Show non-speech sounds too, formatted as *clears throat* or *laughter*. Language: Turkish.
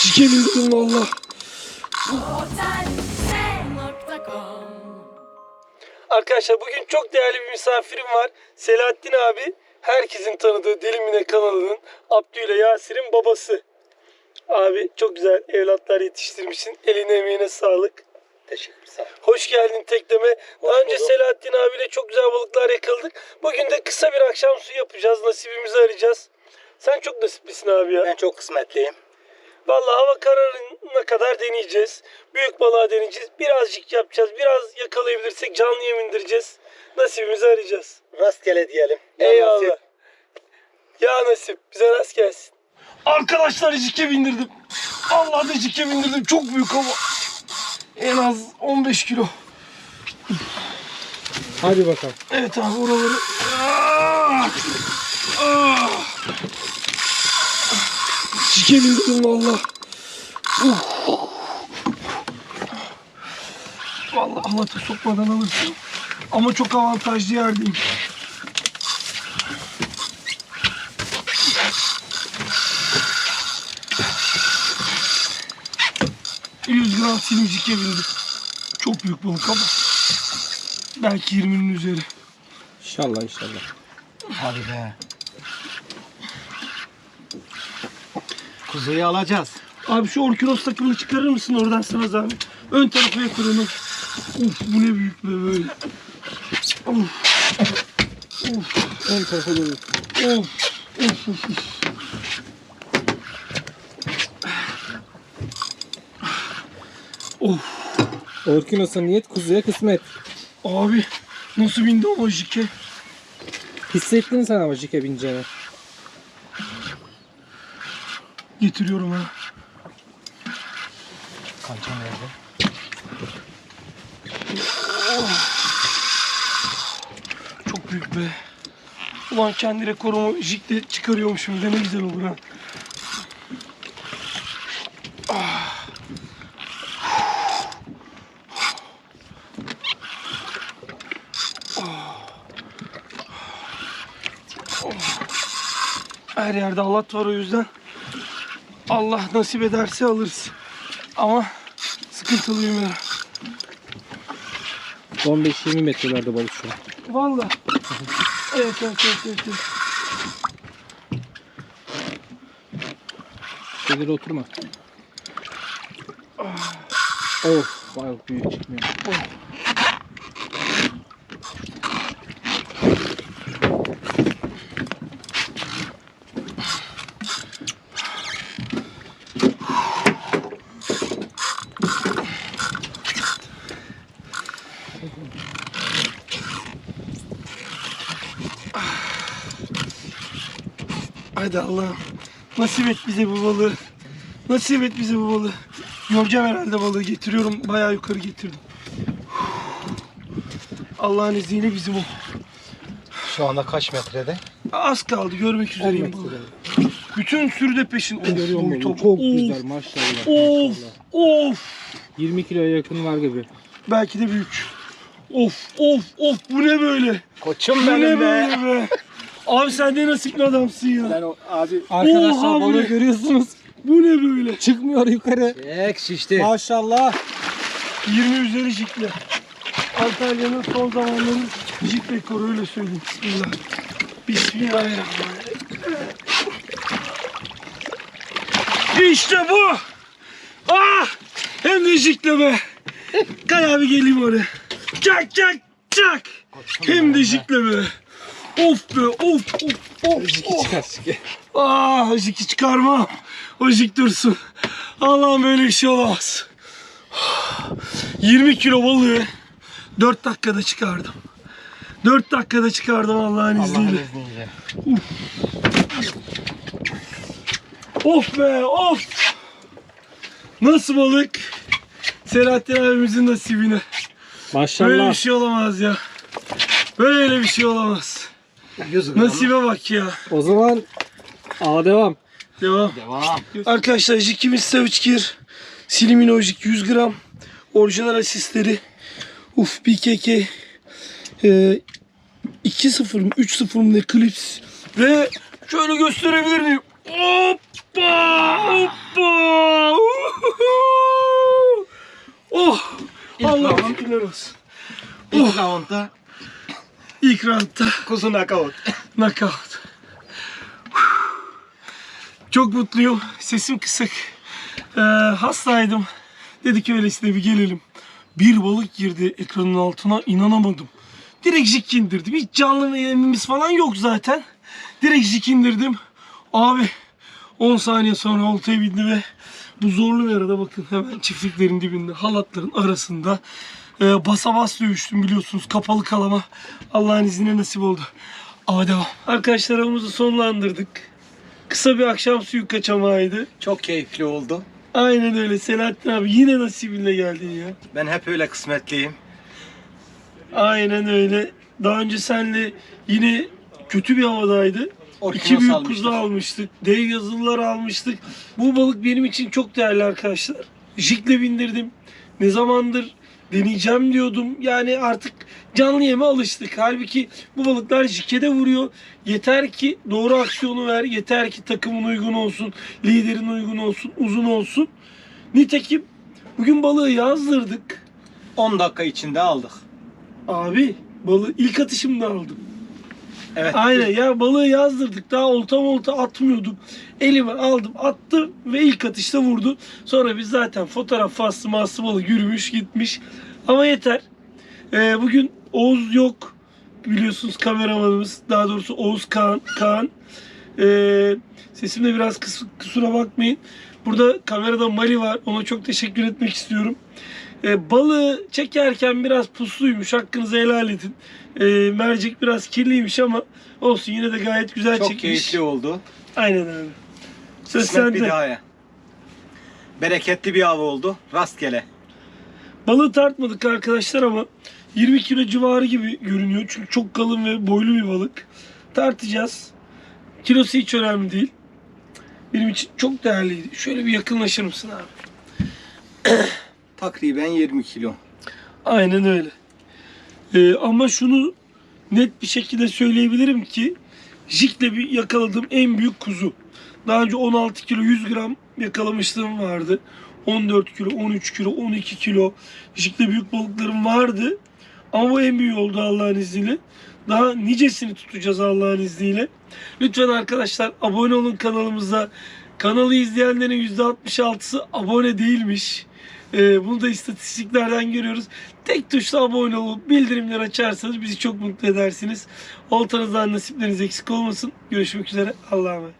Sikebildim valla. Arkadaşlar bugün çok değerli bir misafirim var. Selahattin abi. Herkesin tanıdığı Delimine kanalının Abdü ile Yasir'in babası. Abi çok güzel evlatlar yetiştirmişsin. Eline emeğine sağlık. Teşekkür sağ ol. Hoş geldin tekleme. Daha önce bulduk. Selahattin abiyle çok güzel balıklar yakaladık. Bugün de kısa bir akşam su yapacağız. Nasibimizi arayacağız. Sen çok nasiplisin abi ya. Ben çok kısmetliyim. Vallahi hava kararına kadar deneyeceğiz. Büyük balığa deneyeceğiz. Birazcık yapacağız. Biraz yakalayabilirsek canlı yem indireceğiz. Nasibimizi arayacağız. Rastgele diyelim. Ya Eyvallah. nasip. Ya nasip. Bize rast gelsin. Arkadaşlar jike bindirdim. Allah da jike bindirdim. Çok büyük ama. En az 15 kilo. Hadi bakalım. Evet abi oraları. Ah! Ah! Bindirdim valla. Valla Allah'ta sokmadan alırsın. Ama çok avantajlı yerdeyim. ...100 gram silimcike bindim. Çok büyük balık ama... ...belki 20'nin üzeri. İnşallah inşallah. Hadi be. Kuzuyu alacağız. Abi şu orkinos takımını çıkarır mısın oradan sana zahmet? Ön tarafa yakın onu. Uf bu ne büyük be böyle. Uf. Uf. Ön tarafa doğru. Of. Of of of. Of. Orkinos'a niyet kuzuya kısmet. Abi nasıl bindi o jike? Hissettin sen ama jike bineceğini. Getiriyorum ha. Kanca nerede? Çok büyük be. Ulan kendi rekorumu jikle çıkarıyormuşum de ne güzel olur ha. Ah. Ah. Oh. Her yerde Allah var o yüzden. Allah nasip ederse alırız. Ama sıkıntılıyım ya. 15-20 metrelerde balık şu an. Valla. Evet evet evet evet. evet. Şeylere oturma. Of balık büyük çıkmıyor. Hadi Allah'ım. Nasip et bize bu balığı. Nasip et bize bu balığı. Yoracağım herhalde balığı getiriyorum. Bayağı yukarı getirdim. Allah'ın izniyle bizim o. Şu anda kaç metrede? Az kaldı görmek üzereyim balığı. Bütün sürü de peşin. Of, Görüyor musun? Çok Of, güzel maşallah. Of maşallah. of. 20 kiloya yakın var gibi. Belki de büyük. Of of of bu ne böyle? Koçum Bu ne böyle be? *laughs* Abi sen de nasipli adamsın ya. Ben o abi Arkadaşlar Oha, bu balığı ne? görüyorsunuz. Bu ne böyle? Çıkmıyor yukarı. Ek şişti. Maşallah. 20 üzeri jikle. Antalya'nın son zamanların jik rekoru öyle söyleyeyim. Bismillah. Bismillahirrahmanirrahim. İşte bu. Ah! Hem de jikle be. Kay abi geleyim oraya. Çak çak çak. Hem de jikle be. Of be of of of. of. Çıkar çıkar. Ah jiki çıkarmam. O jik dursun. Allah'ım böyle bir şey olamaz. 20 kilo balığı 4 dakikada çıkardım. 4 dakikada çıkardım Allah'ın izniyle. izniyle. Of be of. Nasıl balık? Selahattin abimizin nasibine. Böyle bir Maşallah. şey olamaz ya. Böyle bir şey olamaz. 100 gram. Nasibe bak ya. O zaman aa devam. Devam. Devam. Arkadaşlar Jikimi Savçkir Silimin 100 gram orijinal asistleri Uf BKK e, 2-0 mı 3-0 mı ne klips ve şöyle gösterebilir miyim? Hoppa! Hoppa! oh! Allah şükürler olsun. İlk oh. roundda İlk roundda kuzu knockout. knockout. Çok mutluyum. Sesim kısık. Ee, hastaydım. Dedik öylesine bir gelelim. Bir balık girdi ekranın altına inanamadım. Direkt jig indirdim. Hiç canlı yemimiz falan yok zaten. Direkt jig indirdim. Abi 10 saniye sonra oltaya bindi ve bu zorlu bir arada bakın hemen çiftliklerin dibinde halatların arasında e, basa bas dövüştüm biliyorsunuz kapalı kalama Allah'ın izniyle nasip oldu. Ama devam. Arkadaşlar avımızı sonlandırdık. Kısa bir akşam suyu kaçamağıydı. Çok keyifli oldu. Aynen öyle Selahattin abi yine nasibinle geldin ya. Ben hep öyle kısmetliyim. Aynen öyle. Daha önce senle yine kötü bir havadaydı. Orkinos İki büyük almıştık. kuzu almıştık. Dev yazılılar almıştık. Bu balık benim için çok değerli arkadaşlar. Jikle bindirdim. Ne zamandır deneyeceğim diyordum. Yani artık canlı yeme alıştık. Halbuki bu balıklar jike de vuruyor. Yeter ki doğru aksiyonu ver. Yeter ki takımın uygun olsun. Liderin uygun olsun. Uzun olsun. Nitekim bugün balığı yazdırdık. 10 dakika içinde aldık. Abi balığı ilk atışımda aldım. Evet. Aynen ya balığı yazdırdık. Daha olta olta atmıyorduk. Elime aldım attım ve ilk atışta vurdu. Sonra biz zaten fotoğraf faslı maslı balık yürümüş gitmiş. Ama yeter. Ee, bugün Oğuz yok. Biliyorsunuz kameramanımız. Daha doğrusu Oğuz Kaan. Kaan. Ee, sesimde biraz kusura bakmayın. Burada kamerada Mali var. Ona çok teşekkür etmek istiyorum. Ee, balığı çekerken biraz pusluymuş. Hakkınızı helal edin. Ee, mercek biraz kirliymiş ama olsun yine de gayet güzel Çok çekmiş. keyifli oldu. Aynen abi. Söz Kısmet bir sende. daha ya. Bereketli bir av oldu. Rastgele. Balığı tartmadık arkadaşlar ama 20 kilo civarı gibi görünüyor. Çünkü çok kalın ve boylu bir balık. Tartacağız. Kilosu hiç önemli değil. Benim için çok değerliydi. Şöyle bir yakınlaşır mısın abi? *clears throat* Takriben 20 kilo. Aynen öyle. Ee, ama şunu net bir şekilde söyleyebilirim ki jikle bir yakaladığım en büyük kuzu. Daha önce 16 kilo 100 gram yakalamışlığım vardı. 14 kilo, 13 kilo, 12 kilo jikle büyük balıklarım vardı. Ama en büyüğü oldu Allah'ın izniyle. Daha nicesini tutacağız Allah'ın izniyle. Lütfen arkadaşlar abone olun kanalımıza. Kanalı izleyenlerin %66'sı abone değilmiş. Ee, bunu da istatistiklerden görüyoruz. Tek tuşla abone olup bildirimleri açarsanız bizi çok mutlu edersiniz. Oltanızdan nasipleriniz eksik olmasın. Görüşmek üzere. Allah'a emanet.